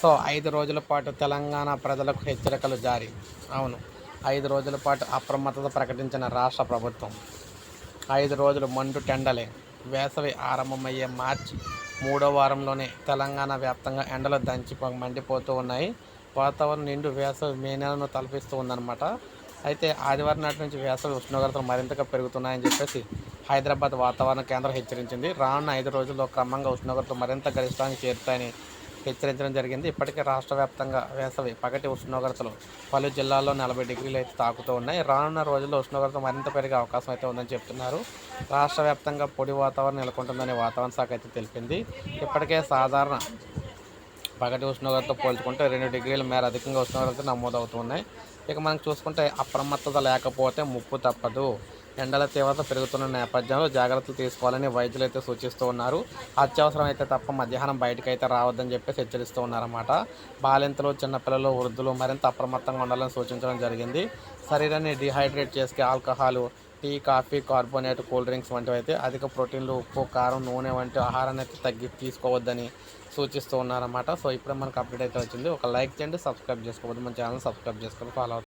So ఐదు రోజుల పాటు తెలంగాణ ప్రజలకు హెచ్చరికలు జారీ. అవును ఐదు రోజుల పాటు అప్రమత్తత ప్రకటించిన రాష్ట్ర ప్రభుత్వం. ఐదు రోజులు మండు టెండలే. వేసవి ఆరంభమయ్యే మార్చి మూడో వారంలోనే తెలంగాణ వ్యాప్తంగా ఎండలు దంచి మండిపోతూ ఉన్నాయి. వాతావరణం నిండు వేసవి మే నెలను తలపిస్తూ ఉందన్నమాట. అయితే ఆదివారం నాటి నుంచి వేసవి ఉష్ణోగ్రతలు మరింతగా పెరుగుతున్నాయని చెప్పేసి హైదరాబాద్ వాతావరణ కేంద్రం హెచ్చరించింది. రానున్న ఐదు రోజుల్లో క్రమంగా ఉష్ణోగ్రతలు మరింత గరిష్టానికి చేరుతాయని హెచ్చరించడం జరిగింది. ఇప్పటికే రాష్ట్ర వ్యాప్తంగా వేసవి పగటి ఉష్ణోగ్రతలు పలు జిల్లాల్లో నలభై డిగ్రీలు అయితే తాకుతూ ఉన్నాయి. రానున్న రోజుల్లో ఉష్ణోగ్రత మరింత పెరిగే అవకాశం అయితే ఉందని చెప్తున్నారు. రాష్ట్ర వ్యాప్తంగా పొడి వాతావరణం నెలకొంటుందని వాతావరణ శాఖ అయితే తెలిపింది. ఇప్పటికే సాధారణ పగటి ఉష్ణోగ్రతతో పోల్చుకుంటే రెండు డిగ్రీల మేర అధికంగా ఉష్ణోగ్రత నమోదవుతున్నాయి ఇక మనం చూసుకుంటే అప్రమత్తత లేకపోతే ముప్పు తప్పదు. ఎండల తీవ్రత పెరుగుతున్న నేపథ్యంలో జాగ్రత్తలు తీసుకోవాలని వైద్యులు అయితే సూచిస్తూ ఉన్నారు. అత్యవసరం అయితే తప్ప మధ్యాహ్నం బయటకు అయితే రావద్దని చెప్పేసి హెచ్చరిస్తూ ఉన్నారన్నమాట. బాలింతలు చిన్నపిల్లలు వృద్ధులు మరింత అప్రమత్తంగా ఉండాలని సూచించడం జరిగింది. శరీరాన్ని డిహైడ్రేట్ చేసే alcohol tea coffee carbonate cool drinks వంటివి అయితే అధిక ప్రోటీన్లు ఉప్పు కారం నూనె వంటి ఆహారాన్ని అయితే తగ్గి తీసుకోవద్దని సూచిస్తూ ఉన్నారన్నమాట. సో ఇప్పుడే మనకు అప్డేట్ అయితే వచ్చింది. ఒక లైక్ చేయండి సబ్స్క్రైబ్ చేసుకోవద్దు. మన ఛానల్ సబ్స్క్రైబ్ చేసుకొని ఫాలో అవుతుంది